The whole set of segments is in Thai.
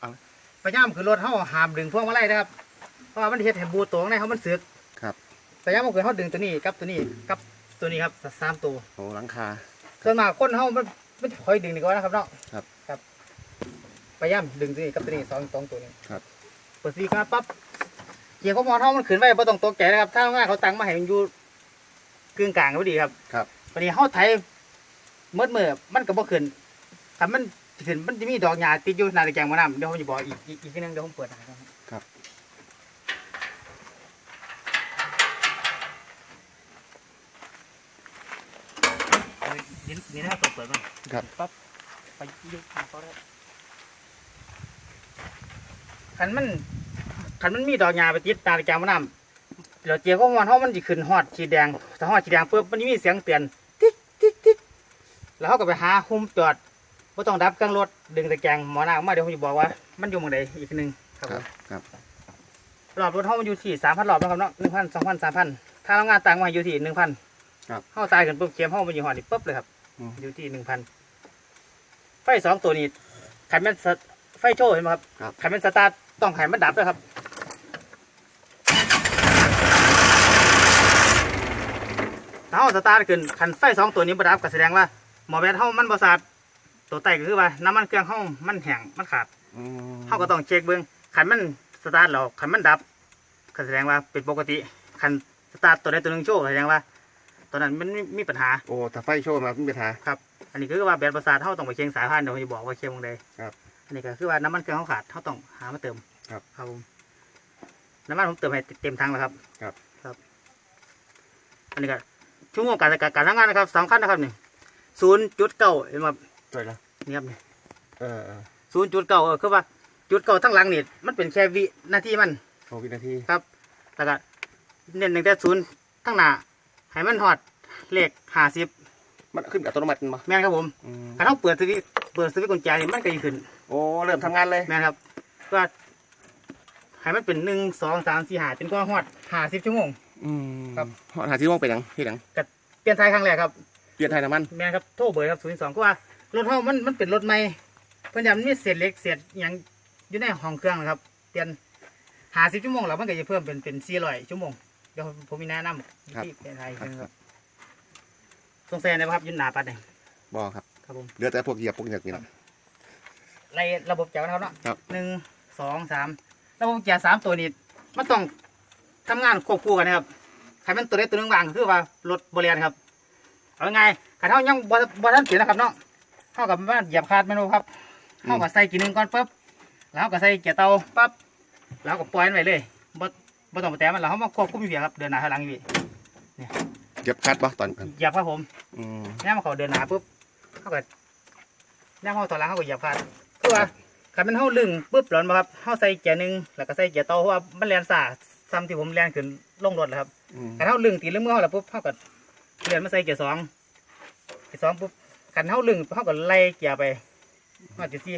เอา พยายามคือรถเฮาห้ามดึงพวงมาลัยนะครับ เพราะว่ามันเฮ็ดให้บูตรงในเฮามันสึกครับ พยายามเอาคือเฮาดึงตัวนี้กับตัวนี้กับตัวนี้ครับสามตัว โอ้หลังคา ส่วนมากคนเฮามันมันจะคอยดึงดีกว่านะครับเนาะครับครับพยายามดึงตัวนี้กับตัวนี้สองสองตัวนี้ครับ เปิดซีกันปั๊บเกียร์ของมอเฮามันขึ้นไว้บ่ต้องตกใจนะครับถ้าง่ายเขาตั้งมาให้มันอยู่กึ่งกลางก็ดีครับครับวันนี้เฮาไถเมื่อมื่อมันก็บ่ขึ้นถ้ามัน ขึ้นมันจะมีดอกหญ้าติดอยู่หนาตะแกรงบ่น้ำเดี๋ยวผมจะบอกอีกอีกอีกทีหนึงเดี๋ยวผมเปิดให้ครับครับนี่นี่นะครับเปิดเปิดมันครับ ปั๊บไปยกมาเขาได้คันมันคันมันมีดอกหญ้าไปติดตาตะแกรงบ่น้ำเดี๋ยวเจียวของมันเฮามันสิขึ้นฮอดสีแดงถ้าฮอดสีแดงปุ๊บมันจะมีเสียงเตือนติ๊กติ๊กติ๊กแล้วเขาก็ไปหาหุ้มจอด บ่ต้องดับเครื่องรถดึงตะแกรงหมอน้าออกมาเดี๋ยวผมจะบอกว่า มันอยู่หมองใดอีกหนึงครับคผรับมครับรอบรถห้องมันอยู่ที่สามพันรอบนะครับเนาะหนึ่งพันสองพันสามพันถ้าเรางานต่างมาอยู่ที่หนึ่งพันครับห้องตายกันปุ๊บเข็มห้องมันอยู่หอนี่ปุ๊บเลยครับ อืม อยู่ที่หนึ่งพันไฟสองตัวนี้ขันแม่นสตไฟโชว์เห็นไหมครับครับ ขันแม่นสตาร์ทต้องขันมันดับด้วยครับ ถ้าห้องสตาร์ทขึ้นขันไฟสองตัวนี้บดับก็แสดงว่าหมอแบตห้องมันบริษัท ตัวไตก็คือว่าน้ำมันเครื่องห้องมันแห้งมันขาดอืมเขาก็ต้องเช็คเบิ้งขันมันสตาร์ทแล้วขันมันดับก็แสดงว่าเป็นปกติขันสตาร์ทตัวใดตัวหนึ่งโชว์ก็แสดงว่า ตอนนั้นมันมีมีปัญหาโอ้ถ้าไฟโชว์มาเป็นปัญหาครับ อันนี้คือว่าแบตประสาทเขาต้องไปเช็คสายพันธุ์เดี๋ยวผมจะบอกว่าเช็คตรงใดครับอันนี้ก็คือว่าน้ำมันเครื่องเขาขาดเขาต้องหามาเติมครับครับผมน้ำมันผมเติมให้เต็มถังแล้วครับ ครับครับ อันนี้ก็ชั่วโมงการการทำงานนะครับสำคัญนะครับนี่ศูนย์จุดเก้าเห็นไหม ครับใช่แล้วนี่ครับนี่เออเออศูนย์จุดเก้าคือว่าจุดเก้าทั้งหลังนี่มันเป็นแค่วินาทีมันหกวินาทีครับแล้วก็เน้นตั้งแต่ศูนย์ทั้งหน้าให้มันหอดเลขห้าสิบมันขึ้นอัตโนมัติมั้ยแม่นครับผมอืมถ้าเราเปิดสวิตช์เปิดสวิตช์กุญแจนี่มันก็จะขึ้น โอ้เริ่มทำงานเลยแม่นครับเพื่อให้มันเป็นหนึ่งสองสามสี่ห้าจนกว่าหอดห้าสิบชั่วโมงอืมครับหาที่ว่องไปยังที่ยังเปลี่ยนไทยครั้งแรกครับเปลี่ยนไทยน้ำมันแม่นครับโทรเบอร์ครับศูนย์สองก็ว่า รถเฮามันมันเป็นรถใหม่เพิ่นยามันมีเศษเหล็กเศษหยังอยู่ในห้องเครื่องนะครับเปลี่ยนห้าสิบชั่วโมงแล้วมันก็จะเพิ่มเป็นเป็นสี่ร้อยชั่วโมงเดี๋ยวผมมีแนะนำที่เปลี่ยนไทยนะครับสงสัยนะครับอยืนหนาปัดเนี่ยบอกครับครับผมเหลือแต่พวกเหยียบพวกเหยียบนี่แหละไล่ระบบจากนะครับเนาะครับ หนึ่งสองสามระบบจากสามตัวนี้มันต้องทำงานควบคู่กันนะครับใครมันตัวใดตัวหนึ่งวางก็คือว่ารถบริเวณครับเอาไงขันเท่ายังบ่บ่ทันเปลี่ยนนะครับเนาะ เท่ากับว่าเหยียบคาดไม่รู้ครับเท่ากับใส่กี่หนึ่งก่อนปุ๊บแล้วก็ใส่เกียร์เตาปั๊บแล้วก็ปล่อยมันไปเลยบ่บ่ต้องไปแตะมันแล้วเขามาควบคุมอยู่เพียงครับเดินหน้าถอยหลังอยู่พี่เหยียบคัดปะตอนเหยียบครับผมอืมแน่มาเขาเดินหน้าปุ๊บเขาก็แน่มาเขาถอยหลังเขาก็เหยียบคาดคือว่าขันมันเฮาลึงปุ๊บหลอนมาครับเฮาใส่เกียร์หนึ่งแล้วก็ใส่เกียร์โตเพราะว่ามันแลนซ่าซ้ำที่ผมแลนขึ้นลงรถแหละครับอืมขันเฮาลึงตีลึงมือเฮาแล้วปุ๊บเฮาก็เปลี่ยนมาใส่เกียร์สองเกียร์สองปุ๊บ ขันเฮาลึงเฮาก็ไล่เกียร์ไปมาจุดสี่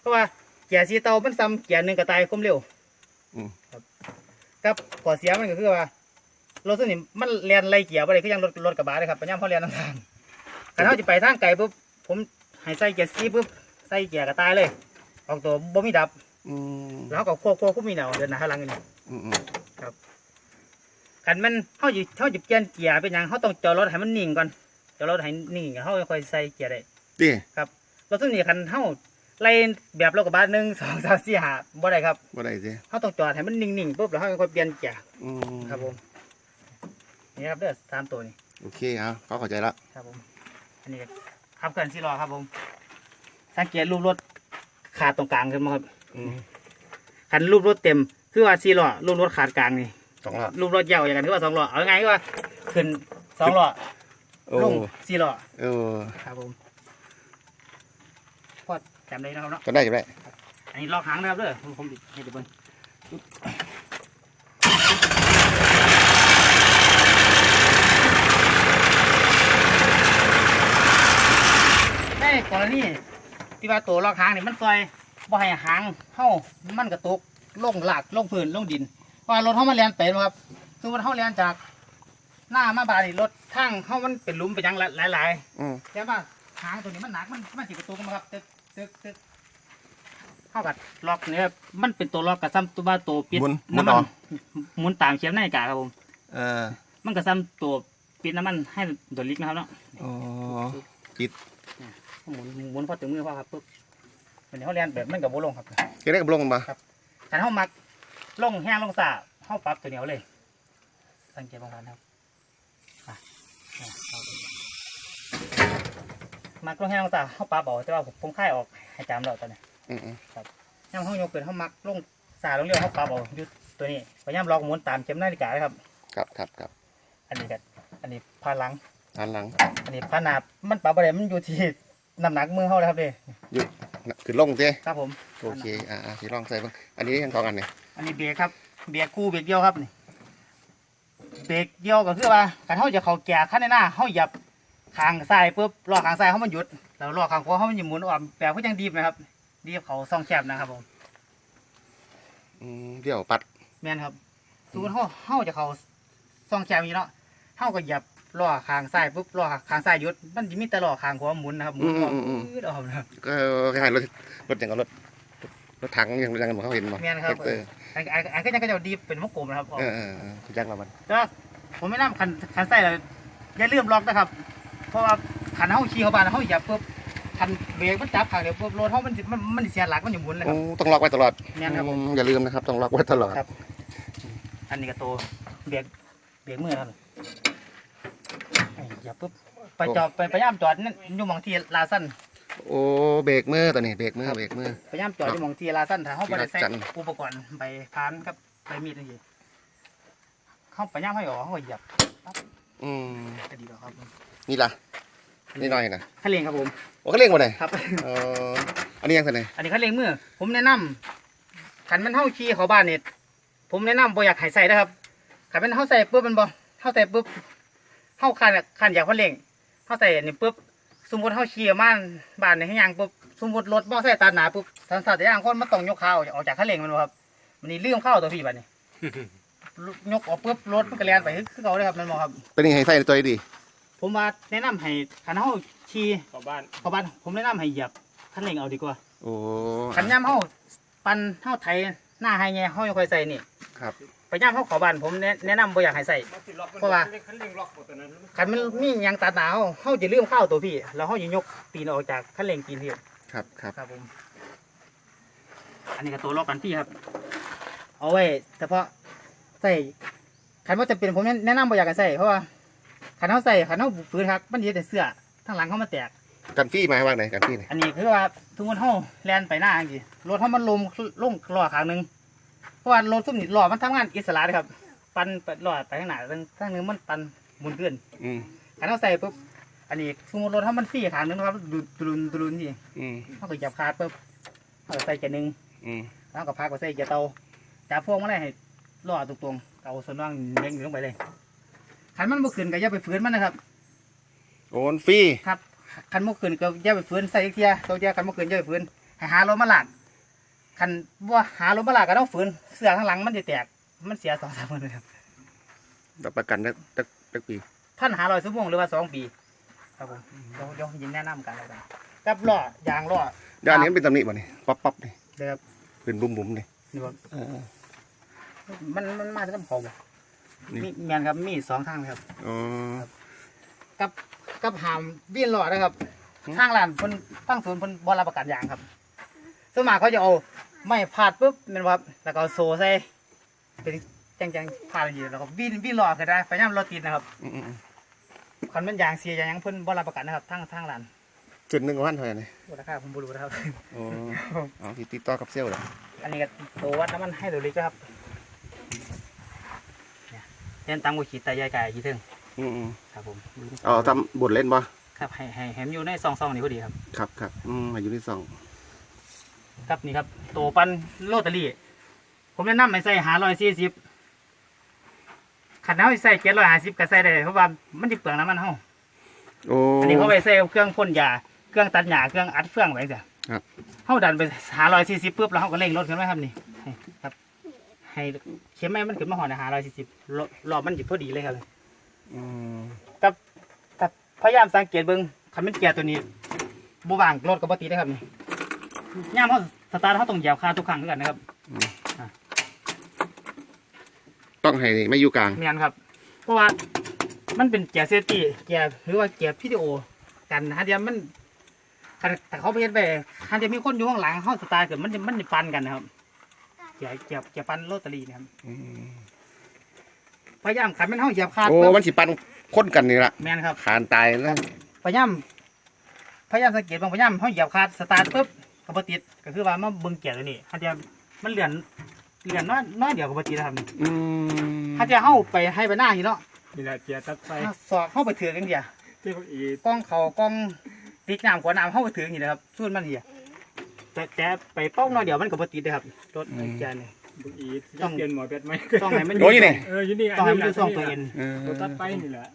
เพราะว่าเกียร์สีเตามันซ้ำเกียร์หนึ่งก็ตายความเร็วอืมครับครับข้อเสียมันก็คือว่ารถส่วนนี้มันแลนไล่เกียร์ไปเลยคือยังรถรถกระบะเลยครับปัญญามเฮาแลนทางทางขันเฮาจะไปทางไกลปุ๊บผมให้ใส่เกียร์สี่ปุ๊บใส่เกียร์ก็ตายเลย ออกตัวบ่มีดับอืมแล้วก็ควบควบคุมมีแนวเดินหน้าข้างหลังอยู่นี่อืมอืมกันมันเขาหยิเขาหยิบเกียร์เกียร์เป็นหยังเขาต้องจอดรถให้มันนิ่งก่อน จอดรถให้นิ่งเขาค่อยใส่เกียร์ได้ดิรถซึ่งนี่คันเขาไล่แบบรถกระบะหนึ่งสองสามสี่ห้าบ่ได้ครับบ่ได้สิเขาต้องจอดให้มันนิ่งๆปุ๊บแล้วเขาค่อยเปลี่ยนเกียร์อืมครับผมนี่ครับเด้อสามตัวนี่โอเคเอาเขาเข้าใจละครับผมอันนี้ขับเคลื่อนสี่ล้อครับผมสังเกตรูปรถขาดตรงกลางขึ้นมาครับอืมคันรูปรถเต็มคือว่าสี่ล้อรูปรถขาดกลางนี่สองรอบรูปรถยาวอย่างกันคือว่าสองล้อเอาไงายๆคือว่าขึ้นสองล้อ โอ้ ลงสี่ล้อเออครับผมพอจำได้นะครับเนาะจะได้จะได้อันนี้ลอกหางนะครับเด้อผมผมให้ดูเบิ้งในกรณีที่ว่าตัวลอกหางนี่มันซอยบ่ให้หางเข้ามันกระตุกลงหลากลงพื้นลงดินเพราะว่ารถเข้ามาเรียนเป็นบ่ครับคือว่าเข้าเรียนจาก หน้ามาบานนี่รถทั้งเข้ามันเป็นหลุมไปยังหลายๆอืมแต่ว่าหางตัวนี้มันหนักมันมันสิกระตุกมาครับตึกตึกตึกเข้ากับล็อกเนี่ยมันเป็นตัวล็อกกับซ้ำตัวบ้าตัวปิดหมุนหมุนน้ำมัออนกหมุนตามเข็มนาฬิกาครับผม เออมันก็ซ้ำตัวปิดน้ำมันให้โดดลิกนะครับเนาะอ๋อปิดหมุนหมุนพอถึงมือพอครับปุ๊บวันนี้เขาเรียนแบบมันกับโบลงครับ เกได้กับลงมาแต่เขามักลงแห้งลงสาเขาปรับตัวเหนียวเลย สังเกตบางครั้งครับอะอะเอาดู มักลงแห้งลงสาเขาปรับเอาแต่ว่าผมผมค่ายออกให้จำเราตอนนี้อืมอืมย่ำเขาโยกเกินเขามักลงสาลงเรียวเขาปรับเอาอยุดตัวนี้พยายามล็อกหมุนตามเข็มนาฬิกาเลยครับ ครับครับครับอันนี้ก็อันนี้พาหลังหันหลัง อันนี้พาหนามันปรับอะไรมันอยู่ที่น้ำหนักมือเขาเลยครับเด้หยุดขึ้นลงเจ้ครับผม โอเค อ่าอ่าที่ลองใส่บ้างอันนี้ยังสองอันเนี่ยอันนี้เบรกครับ เบรกคู่เบรกเดียวครับนี่ เบรกเดียวก็คือว่าการเขาจะเขาแก่ขั้นในหน้าเขาหยับขางซ้ายปุ๊บล้อขางซ้ายเขามันหยุดแล้วล้อขางขวาเขามันหมุนออกแบบก็ยังดีบนะครับ ดีบเขาซ่องแคบนะครับผมอืมเดี๋ยวปัดแม่นครับสมมติเขาเขาจะเขาซ่องแคบอย่างนี้เนาะเขาก็หยับล้อขางซ้ายปุ๊บล้อขางซ้ายหยุดมันจะมีแต่ล้อขางขวาหมุนนะครับหมุนออกยืดออกนะครับก็คล้ายๆรถรถอย่างกับรถ รถถังอย่างอย่างเหมือนเขาเห็นมั้แม่นครับเออไอ้ไอ้ไอ้ก็ยังก็จะดีบเป็นวงกลมนะครับออกเออเออเออคุณจักเรามันแต่ว่าผมไม่นำคันคันไส้เลยอย่าลืมล็อกนะครับ เพราะว่าคันเฮาขี่เข้าบ้านเฮาอย่าปุ๊บคันเบรกมันจับขางเดียวปุ๊บรถเฮามันสิมันมันสิเสียหลักมันอยู่หมุนเลยคโอ้รับต้องล็อกไว้ตลอดแม่นครับผมอืมอย่าลืมนะครับต้องล็อกไว้ตลอดครับ อันนี้ก็ตัวเบรกเบรกมือครับไอ้อย่าปุ๊บไปจอดไปพยายามจอดนั่นอยู่หมองที่ลาสั้น โอ้เบรกมือตัวนี้เบรกมือเบรกมือ พยายามจอดอยู่หมองที่ลาสั้นถ้าเฮาบ่ได้ใส่ที่ลาสั้นอุปกรณ์ใบพานครับใบมีดจังซี่เฮาพยายามให้ออกเฮาก็เหยียบอืมก็ดีแล้วครับนี่ล่ะนี่หน่อยนะคันเร่งครับผมโอ้เขาเรียกว่าไงครับ เอออันนี้ยังไงอันนี้คันเร่งมือผมแนะนำขันมันเท่าขี่เขาบ้านเนี่ยผมแนะนำบ่อยากให้ใส่นะครับขันมันเท่าใส่ปุ๊บมันบ่เท่าใส่ปุ๊บเท่าคันคันอยากคันเร่งเท่าใส่อันนี่ปุ๊บ สมมติเท่าขี่ออกมาบ้านในให้ยางปุ๊บสมมติรถบ่ใส่ตาหนาปุ๊บสันสัตว์ยางคนมันต้องยกเข้าออกจากคันเร่งมันบ่ครับมันนี่ลืมเข้าตัวพี่บัดนี้ยกออกปุ๊บรถมันก็เลียนไปคือเขาเลยครับมันบ่ครับตัวนี้ให้ใส่ในตัวดี ผมว่าแนะนำให้ขันเท่าขี่เข้าบ้านเข้าบ้านผมแนะนำให้เหยียบคันเร่งเอาดีกว่าโอ้ขันย่ำเฮาปันเฮาไถหน้าให้แง่เฮายังค่อยใส่นี่ครับ ไปย่ำเฮาเขอบ้านผมแนะแนะนำบ่อยากให้ใส่ เพราะว่า คันเร่งล็อกหมดตัวนั้นขันมันมีหยังตัดหนาวเฮาจะลืมเข้าตัวพี่ แล้วเฮาจะยกตีนออกจากคันเร่งตีนพี่ครับครับครับผม อันนี้ก็ตัวล็อกกันพี่ครับ เอาไว้เฉพาะใส่ขันว่าจะเป็นผมแนะนำบ่อยากให้ใส่เพราะว่าขันเฮาใส่ขันเฮาฝืนครับมันเฮ็ดแต่เสื้อทั้งหลังเฮามันแตก กันฟี่หมายว่าไหนกันฟี่เนี่ยอันนี้คือว่าทุกคนเฮาแล่นไปหน้าจังซี่รถเฮามันลมลงล้อข้างหนึง เพราะว่ารถซุ่มนี่ล้อมันทำงานอิสระเลยครับ ปันไปล้อไปข้างหน้าทางทางหนึงมันปันหมุนขึ้นอืมคันเฮาใส่ปุ๊บอันนี้สมมุติรถเฮามันฟรีข้างหนึงนะครับดุดดุนดุนนี่อืมเฮาก็จับคาดปุ๊บเฮาก็ใส่เกียร์หนึงอืมแล้วก็พาก็ใส่เกียร์เตาจับพวงมาเลยให้ล้อตรงๆเอาส่วนล่างเล็งลงไปเลยคันมันบ่ขึ้นก็อย่าไปฝืนมันนะครับ โอนฟรี ครับคันบ่ขึ้นก็อย่าไปฝืนใส่อีกเทียตัวเทียคันบ่ขึ้นอย่าไปฝืนให้หารถมาลาก คันบ่หารถมาลากก็ต้องฝืนเสื้อข้างหลังมันจะแตก มันเสียสองสามหมื่นเลยครับรับประกันนักตักตักปีพันหาร้อยชั่วโมงหรือว่าสองปี ครับผมเดี๋ยวเดี๋ยวยินแนะนำกันแล้วกันกับล้อยางล้อด้านนี้มันเป็นตำหนิบ่นี่ป๊อปป๊อปนี่เดี๋ยวครับเป็นบุ้มบุ้มนี่นี่ว่าเออมันมันมาจากน้ำเขาบ่นี่มีแมนครับมีสองทางครับอ๋อกับกับหามวิ่นล้อนะครับอืมทางร้านเพิ่นตั้งศูนย์เพิ่นบ่รับประกันยางครับ ส่วนมากเขาจะเอาไม้พาดปุ๊บแม่นบ่ครับแล้วก็เอาโซ่ใส่เป็นจังๆพาดอย่างนี้แล้วก็วิ่นวิ่นล้อขึ้นได้พยายามรถติดนะครับอืมอืมอืมคันมันยางเสียยางหยังเพิ่นบ่รับประกันนะครับทางทางร้านจุดหนึ่งวันเท่าไหร่นี่โอ้ราคาผมบ่รู้นะครับ โอ้เอาที่ติดต่อกับเซลล์เหรออันนี้ก็ตัววัดน้ำมันให้ดูลิกครับเนี่ยเล่นตามกุขีดตายายไก่ยี่ถึงอืมอืมครับผมเอาทำบทเล่นบ่ครับให้ให้ให้มันอยู่ในซองซองๆนี่พอดีครับ ครับครับอืมอายุที่สอง ครับนี่ครับตัวปันโรตารี่ ผมแนะนำให้ใส่หาร้อยสี่สิบขันเอาไปใส่เจ็ดร้อยห้าสิบก็ใส่ได้เพราะว่ามันจะเปลืองน้ำมันเฮาโอ้ อันนี้เขาไปใส่เครื่องพ่นยาเครื่องตัดหญ้าเครื่องอัดเฟืองไว้จ้ะครับ เฮาดันไปหาร้อยสี่สิบปุ๊บแล้วเฮาก็เร่งรถขึ้นมาครับนี่ให้ครับ ให้เข็มไม้มันขึ้นมาหอนะหาร้อยสี่สิบรอบมันจิพอดีเลยครับ อืมกับกับพยายามสังเกตเบิ่งคันเป็นเกียร์ตัวนี้บ่ว่างรถก็บ่ติดนะครับนี่ย่ามเฮา สตาร์ทเขาต้องเหยียบคาทุกครั้งด้วยกันนะครับต้องให้ไม่อยู่กลางเมียนครับ เพราะว่ามันเป็นเกียร์เซฟตี้เกียร์หรือว่าเกียร์พีดีโอกันฮะเดียวมันคันแต่เขาไปเห็นไปฮะเดียวมีคนอยู่ข้างหลังเขาสตาร์ทเกิดมันจะมันจะปันกันนะครับเกียร์เกียร์เกียร์ปันโรตารีนะครับพยายามขันมันเขาเหยียบคาโอ้ปุ๊บมันสิปันคนกันนี่ละแมนครับขานตายนะพยายามพยายามสังเกตบางพยายามเขาเหยียบคาสตาร์ทปุ๊บ กับบติดก็คือว่ามาเบิ่งเกียร์ตัวนี้ฮะเดียวมันเลื่อนเลื่อนน้อยน้อยเดียวกับบติดนะครับอืมฮะเดียวเข้าไปให้ไปหน้าอยู่เนาะนี่แหละเกียร์ตัดไปสอกเข้าไปถือกันเดียวที่พวกอีกล้องเขากล้องติ๊กน้ำขวดน้ำเข้าไปถึงนี่นะครับส่วนมันเหี่ยแต่แต่ไปเป้องน้อยเดียวมันก็บ่ติดเลยครับรถไอ้แกนี่พวกอีต้อง เปลี่ยนหมอเป็ดไหมต้องให้มันโอ้ยนี่ เอออยู่นี่ต้องให้มันอยู่ซ่องตัวเอ็นเออ ตัวตัดไปนี่แหละ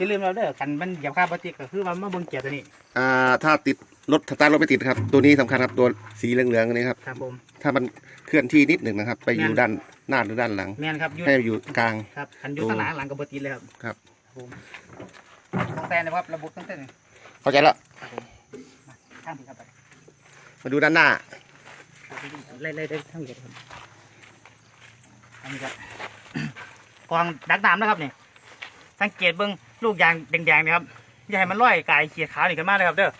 อย่าลืมเราเด้อคันมันเหยียบค่าบ่ติดก็คือว่ามาเบิ่งเกียร์ตัวนี้ อ่าถ้าติดรถสตาร์ทรถไม่ติดครับ ตัวนี้สำคัญครับตัวสีเหลืองๆอันนี้ครับ ครับผม ถ้ามันเคลื่อนที่นิดหนึ่งนะครับ ไปอยู่แม่นด้านหน้าหรือด้านหลัง แม่นครับอยู่ให้อยู่กลาง ครับคันอยู่ข้างหลังหลังก็บ่ติดเลยครับ ครับผมต้องแซนนะครับระบบตั้งแต่เข้าใจแล้วข้างผิดครับมาดูด้านหน้า ไล่ไล่ได้ทั้งหมดครับอันนี้ครับ กองดักน้ำนะครับนี่สังเกตเบิ่ง ลูกยางแดงๆนะครับอย่าให้มันลอยกายเขียดขาวนี่ขึ้นมาเลยครับเด้อ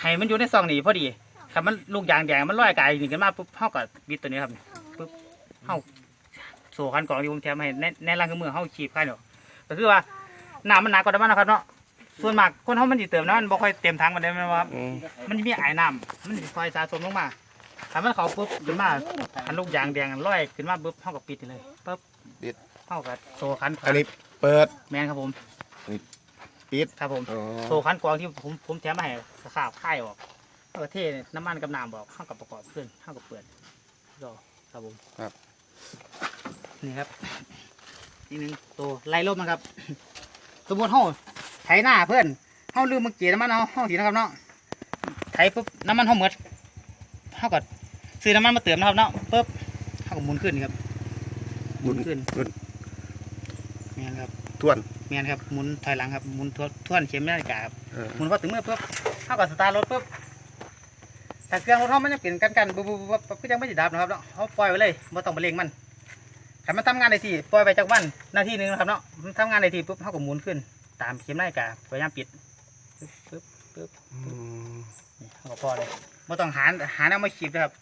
ให้มันอยู่ในซองนี่พอดีถ้ามันลูกยางแดงมันลอยกายนี่ขึ้นมาปุ๊บเฮาก็บิดตัวนี้ครับปุ๊บเฮาโซ่คันกรองที่ผมแถมให้ในในร่างเครื่องมือเฮาขีบคันเดียวก็คือว่าน้ำมันหนักกว่าน้ำมันนะครับเนาะส่วนมากคนเฮามันสิเติมน้ำมันบ่ค่อยเต็มถังมันได้แม่นบ่ครับอืมมันจะมีไอ้น้ำมันจะคอยสะสมลงมาถ้ามันเขาปุ๊บขึ้นมาคันลูกยางแดงลอยขึ้นมาปุ๊บเท่ากับปิดเลยปุ๊บเท่ากับโซคันอันนี้เปิดแมนครับผม ปิดครับผมอ๋อโซคันกรองที่ผมผมแถมมาให้ขาบค่ายออกเออเทน้ำมันกับน้ำบอกเข้ากับประกอบขึ้นเข้ากับเปิดก็ครับผมครับ นี่ครับนี่หนึ่งตัวไล่ลมนะครับ สมมติเฮาไถหน้าเพื่อนเฮาลืมมาเกลี่ยน้ำมันเอาเฮาสีนะครับเนาะไถปุ๊บน้ำมันเฮาหมดเฮาก็ซื้อน้ำมันมาเติมนะครับเนาะปุ๊บเฮาก็หมุนขึ้นครับหมุนขึ้นหมุนแม่นครับทวน แม่นครับหมุนถอยหลังครับหมุนทวนทวนเข็มนาฬิกาครับเออหมุนพอถึงเมื่อปุ๊บเฮาก็สตาร์ทรถปุ๊บแต่เครื่องรถเฮามันยังเปลี่ยนกันกันปุ๊บปุ๊บปุ๊บปุ๊บก็ยังไม่ติดดับนะครับเนาะเฮาปล่อยไว้เลยบ่ต้องไปเร่งมันถ้ามันทำงานในที่ปล่อยไปจากวันนาทีหนึงนะครับเนาะมันทำงานในที่ปุ๊บเฮาก็หมุนขึ้น ตามเข็มนาฬิกาพยายามปิดปุ๊บปุ๊บอืมนี่เฮาก็พอเลยบ่ต้องหาหาแนวมาขีดนะครับ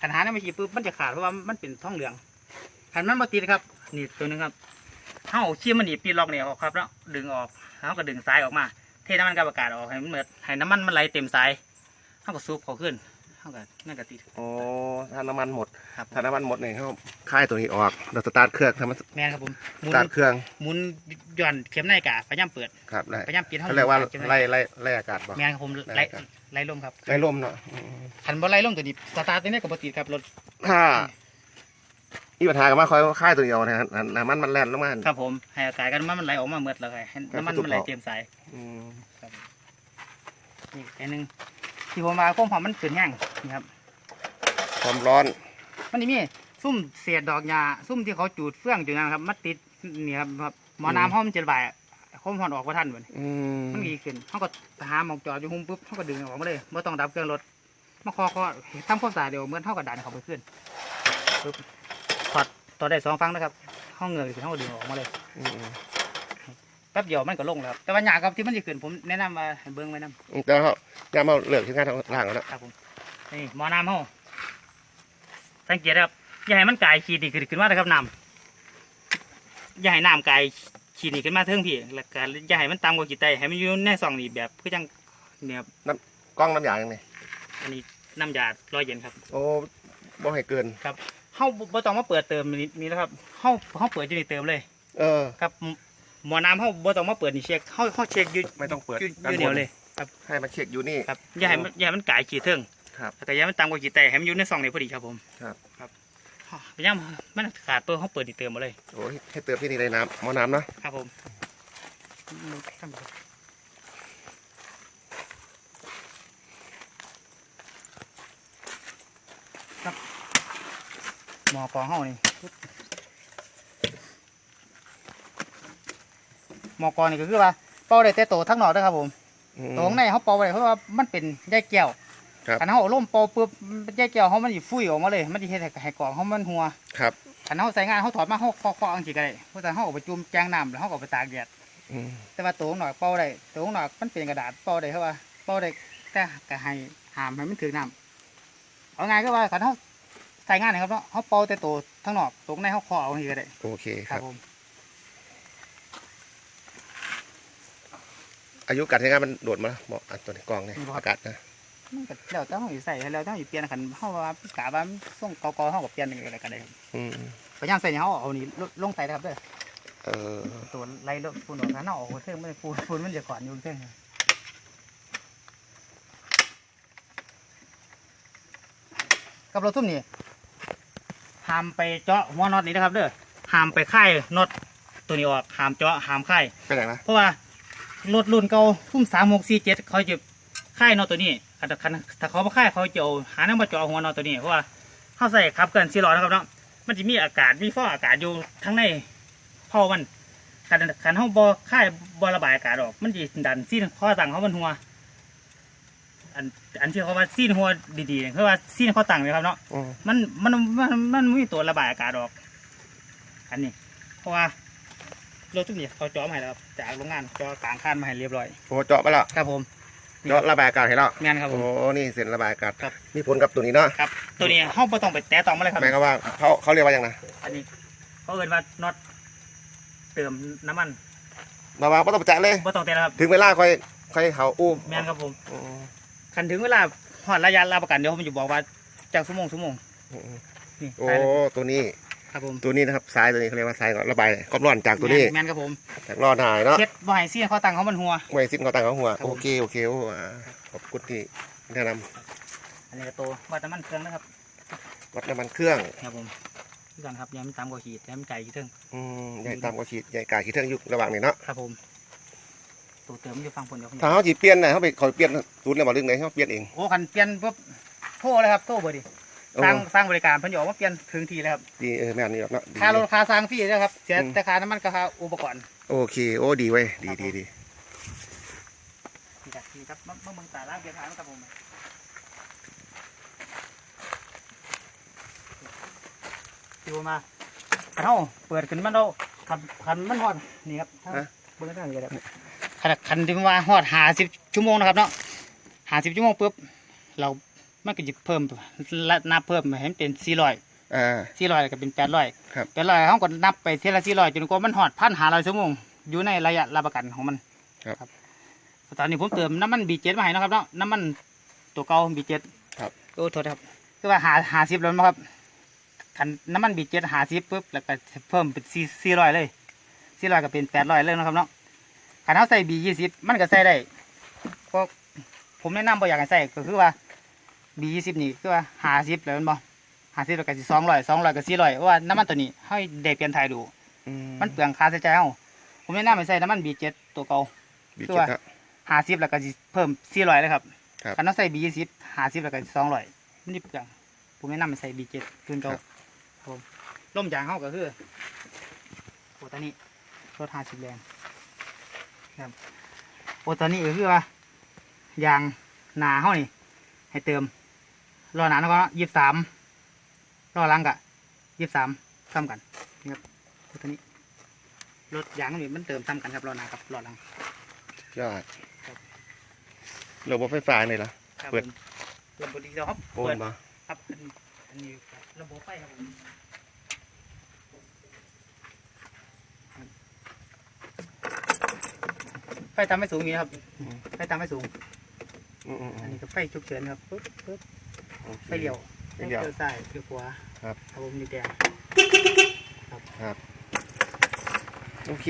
คันหาแนวมาขีดปุ๊บมันจะขาดเพราะว่ามันเป็นท่องเหลืองคันมันบ่ติดครับนี่ตัวหนึงครับ เฮาขี้มันหนีบปีล็อกเนี่ยออกครับแล้วดึงออกแล้วก็ดึงสายออกมา เทน้ำมันกับอากาศออกให้มันเหมือนให้น้ำมันมันไหลเต็มสายเฮาก็ซูบเขาขึ้นเฮาก็นั่นก็ติดโอ้ถ้าน้ำมันหมดครับ ถ้าน้ำมันหมดเนี่ยเขาคลายตัวนี้ออกเราสตาร์ทเครื่องทำมันแม่นครับผมหมุสนตาร์ทเครื่องหมุนหย่อนเข็มนาฬิกาพยายามเปิดครับได้พยายามปิดเขาเรียกว่าข็มนไล่ฬิกาไล่ไล่อากาศบ่ แม่นครับผมไล่ไล่ลมครับไล่ลมเนาะอืมคันบ่ไล่ลมตัวนี้สตาร์ทตัวนี้ก็บ่ติดครับรถถ้า มีปัญหากันมาคอยคลายตัวนี้เอานะฮะน้ำมันมันแล่นลงมาครับผมให้อากาศกันน้ำมันมันไหลออกมาเมื่อแล้วไงให้น้ำมันมันไหลเต็มสายอืมนี่อันหนึงที่ผมมาควบความมันขึ้นแห้งนี่ครับความร้อน มันนี่มีซุ่มเศษดอกหญ้าซุ่มที่เขาจูดเฟื่องจูดนะครับมันติดนี่ครับครับหมอน้ำห้อมนจะระบายคมหอนออกว่าท่านบ่นี่อืมมันดีขึ้นเขาก็หาหมองจอดอยู่หุ้มปุ๊บเขาก็ดึงออกมาเลยไม่ต้องดับเครื่องรถมาคอคอทำความสะอาดเดี๋ยวเหมื่อนเท่ากับดันเขาไปขึ้นปุ๊บถอด ต่อได้สองฟังนะครับห้องเงยขึ้นเขาก็ดึงออกมาเลยอืมแป๊บเดียวมันก็ลงแล้วครับแต่ว่าหยาครับที่มันจะขึ้นผมแนะนำว่าให้เบิ้งไว้นํแล้วเขายามเอาเลือกที่งานล่างแล้วครับผมนี่หมอน้ำเขาสังเกตนะครับอย่าให้มันกายขีดนี่ขึ้นขึ้นมาเลยครับน้ำอย่าให้น้ำกายขีดนี่ขึ้นมาเทิงพี่แล้วก็อย่าให้มันต่ำกว่าขีดไตให้มันอยู่ในซองนี่แบบคือจังเนี่ยครับกล้องน้ำยางนี่อันนี้น้ำยาลอยเย็นครับ โอ้บ่ให้เกิน เฮาบ่ต้องมาเปิดเติมนี่นี่นะครับเฮาเฮาเปิดอยู่นี่เติมเลย เออ ครับหมหมอน้ำเฮาบ่ต้องมาเปิดนี่เช็คเฮาเฮาเช็คอยู่ไม่ต้องเปิดอยู่ด้านอยู่บเดียวนเลย ให้มันเช็คอยู่นี่ ครับอย่าให้มันอย่าให้มันกายขีดเทิงครับแล้วก็อย่าให้มันต่ำกว่าขีดไตให้มันอยู่ในซองนี่พอดีครับผมครับ ครับพยายามมันขาดเปิดเฮาเปิดนี่เติมมาเลย โอ้ยให้เติมที่นี่เลยน้ำหมอน้ำเนาะครับผมครับ หมอกองเฮานี่ปึ๊บหมอกองนี่ก็คือว่าเป่าได้แต่โตวทั้งนอกเด้อครับผมอืมตรงในเขาเป่าไว้เพราะว่ามันเป็นใยแก้วครับคันเขาเอาล่มโปอปุ๊บมันแยกแก้วเขามันสิฟุ้ยออกมาเลย มันสิเฮ็ดให้ให้กล่องเขามันหัวครับคันเขาใส่งานเขาถอดมาเขาเคาะเคาะอังกฤษก็ได้เพราะแต่เขาเอาไปจุ่มแจงน้ำแล้วเขาก็เอาไปตากแดดอืมแต่ว่าตัวข้างนอกเป่าได้ตัวข้างนอกมันเป็นกระดาษเป่าได้เพราะว่าเป่าได้แต่ก็ให้ห้ามให้มันถึงน้ำเอาไงายก็ว่าคันเขา ใส่งานนะครับเนาะเขาเป่าแต่ตัวข้างนอกตัวข้างในเขาเคาะเอาอังกฤษก็ได้โอเคคครัรับ บผมอายุการใช้งานมันโดดมาแล้วบอกอันตัวนี้กล้องเนี่ยอากาศนะมันก็แล้วแต่เขาสิใส่แล้วแต่เขาสิเปลี่ยนคันเขาว่ากะว่าส่งเก่าๆเขาก็เปลี่ยนอะไรก็ได้ครับอืมพยายามใส่เนี่ยเขาเอานี่ลงลงใส่นะครับเด้อเออตัวไล่รถปูนออกข้างนอกออกเครื่องไม่ได้ปูนปูนมันจะก่อนอยู่เครื่องกับรถทุ่มนี่ ห้ามไปเจาะหัวน็อตนี้นะครับ เด้อห้ามไปค่ายน็อตตัวนี้ออกห้ามเจาะห้ามค่ายเป็นอย่างนะเพราะว่ารถรุ่นเก่าทุ่มสามหกสี่เจ็ดเขาจะค่ายน็อตตัวนี้คันคันถ้าเขาไม่ค่ายเขาจะเอาหาน้ำมาเจาะหัวน็อตตัวนี้เพราะว่าเขาใส่ขับเกินสี่ล้อนะครับเนาะมันจะมีอากาศมีฟอกอากาศอยู่ทั้งในเผามันคันคันเขาบอค่ายบอระบายอากาศออก มันจะดันซีนข้อต่างเขามันหัว อันอันที่เขาว่าซีนหัวดีๆเนี่ยคือว่าซีนข้อต่างเลยครับเนาะอืมมันมันมันมันไม่มีตัวระบายอากาศออก อันนี้ เพราะว่ารถทุกนี้เขาเจาะมาให้แล้วครับจากโรงงานเจาะกลางคันมาให้เรียบร้อยโอ้เจาะไปแล้วครับผมเจาะระบายอากาศให้แล้วแม่นครับผโอ้ม นี่เส้นระบายอากาศครับ มีผลกับตัวนี้เนาะครับตัวนี้ห้องไม่ต้องไปแตะต้องมาเลยครับ หมายความว่าเขาเขาเรียกว่าอย่างนะอันนี้เขาเอินว่าน็อตเติมน้ำมันมาวางก็ต้องแจะเลย ไม่ต้องแตะแล้วครับ ถึงเวลาค่อยค่อยเขาอู้แม่นครับผม อืม คันถึงเวลาหอดระยะรับประกันเดี๋ยวผมจะบอกว่าจากชั่วโมงชั่วโมงอืมนี่โอ้ใช่เลยตัวนี้ ครับผมตัวนี้นะครับสายตัวนี้เขาเรียกว่าสายระบายความร้อนจากตัวนี้ แม่นครับผมจากร้อนหายเนาะเช็ดบ่ให้เสียเขาตังเขามันหัวไว้สิ้นเขาตั้งเขาหัว ครับผม โอเค โอเคโอ้อ่าขอบคุณที่แนะนอันนี้ก็ตัวว่าแต่มันเครื่องนะครับำวัดน้ำมันเครื่อง ครับผมคือกันครับยังไม่ตามกว่าขีดยังไม่ไก่กี่เทิงอืมใหญ่ตามกว่าขีดใหญ่กาขีดเท่งอยุคระหว่างนี้เนาะ ครับผม ตัวเติมมันจะฟังผลเดี๋ยวผมถ้าเขาจีเปลี่ยนนะเขาไปเขาเปลี่ยนศูนย์เลยบอกเรื่องไหนเขาเปลี่ยนเองโอ้คันเปลี่ยนปุ๊บโทรเลยครับโทรเบอร์ดิโอ้สร้างสร้างบริการเพิ่นจะออกมาเปลี่ยนถึงทีเลยครับดีเออแม่นนี่หรอกเนาะดีค่ารถค่าสร้างฟรีเลยครับเสียอืมแต่ค่าน้ำมันกับค่าอุปกรณ์โอเคโอ้ดีเว้ยดีดีดีนี่ครับนี่ครับเมื่อเมื่อมึงตาล้างเบียร์ทางครับผมติวมาคันเฮาเปิดขึ้นมันเราคันคันมันฮอดนี่ครับทางเบิ่งทางนี้ครับ คันคันที่มันว่าฮอด50ชั่วโมงนะครับเนาะ50ชั่วโมงปุ๊บเรามันก็จะเพิ่มละนับเพิ่มให้มันเป็น400อ่าสี่ร้อยก็เป็นแปดร้อยครับแปดร้อยเขาก็นับไปเท่าละสี่ร้อยจนกว่ามันหอดพันหาร้อยชั่วโมงอยู่ในระยะรับประกันของมันครับตอนนี้ผมเติมน้ำมันบีเจ็ดมาให้นะครับเนาะน้ำมันตัวเก่าบีเจ็ดครับโอ้โทษครับคือว่าหาหาสิบแล้วมั้งครับคันน้ำมันบีเจ็ดหาสิบปุ๊บแล้วก็เพิ่มเป็นสี่สี่ร้อยเลยสี่ร้อยก็เป็นแปดร้อยเลยนะครับเนาะ คันเขาใส่บียี่สิบมันก็ใส่ได้ก็ผมแนะนำบ่อยากให้ใส่ก็คือว่าบียี่สิบนี่คือว่าหาสิบแล้วแมันบ่ห้าสิบกับสองร้อยสองร้อยกับสี่ร้อยเพราะว่าน้ำมันตัวนี้ให้เด็กเปลี่ยนถ่ายดูอืมันเปลืองค่าใช้จ่ายเอาผมแนะนำให้ใส่น้ำมันบีเจ็ดตัวเก่าดีคือเจ็ดว่าครับห้าสิบแล้วก็สิเพิ่มสี่ร้อยเลยครับครับคันต้องใส่บียี่สิบห้าสิบแล้วก็สองร้อยมันนี่เปลืองผมแนะนำให้ใส่บีเจ็ดคืนเก่าครับครับผมล่มยางเขาก็คือโอตานี้รถห้าสิบแรง ครับโอตานี้ก็คือว่ายางหนาเขานี่ให้เติมรอหนาแล้วก็ยี่สิบสามรอหลังกะยี่สิบสามซ้ำกันนี่ครับตัวนี้รถยางนี่มันเติมซ้ำกันครับรอหน้ากับรอหลังยอดครับระบบไฟฟ้าเนี่ยเหรอครับเปิดผมระบบดีเซลครับโอ้เปิดมาครับอันนี้อันนี้ระบบไฟครับผม ไฟตามไม่สูงอย่างนี้ครับไฟตามไม่สูง อืมอืมอือันม นี้ก็ไฟฉุกเฉินครับปึ๊บปึ๊บโอคไฟเลี้ยวไฟเลี้ยวเลี้ยวซ้ายเลี้ยวขวาครับ ครับผมนี่แดงโอเค